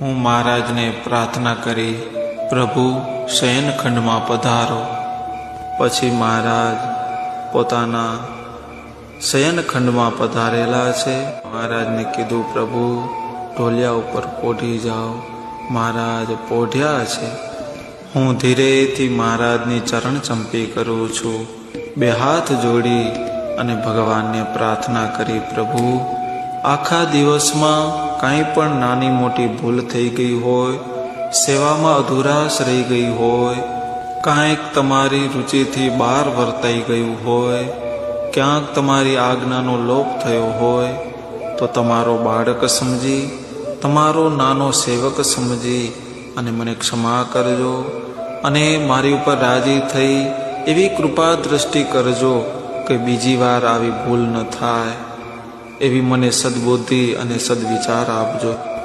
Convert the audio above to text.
હું મહારાજને પ્રાર્થના કરી, પ્રભુ, શયનખંડમાં પધારો. પછી મહારાજ પોતાના શયનખંડમાં પધારેલા છે. મહારાજને કીધું, પ્રભુ, ઢોલિયા ઉપર પોઢી જાઓ. મહારાજ પોઢ્યા છે. હું ધીરેથી મહારાજની ચરણ ચંપી કરું છું. બે હાથ જોડી અને ભગવાનને પ્રાર્થના કરી, પ્રભુ, આખા દિવસમાં કાંઈ પણ નાની મોટી ભૂલ થઈ ગઈ હોય, સેવામાં અધુરાશ રહી ગઈ હોય, કાંઈક તમારી રુચિથી બહાર વર્તાઈ ગયું હોય, ક્યાંક તમારી આજ્ઞાનો લોપ થયો હોય, તો તમારો બાળક સમજી, તમારો નાનો સેવક સમજી અને મને ક્ષમા કરજો અને મારી ઉપર રાજી થઈ એવી કૃપા દ્રષ્ટિ કરજો કે બીજી વાર આવી ભૂલ ન થાય. એવી મને સદબુદ્ધિ અને સદવિચાર આપજો.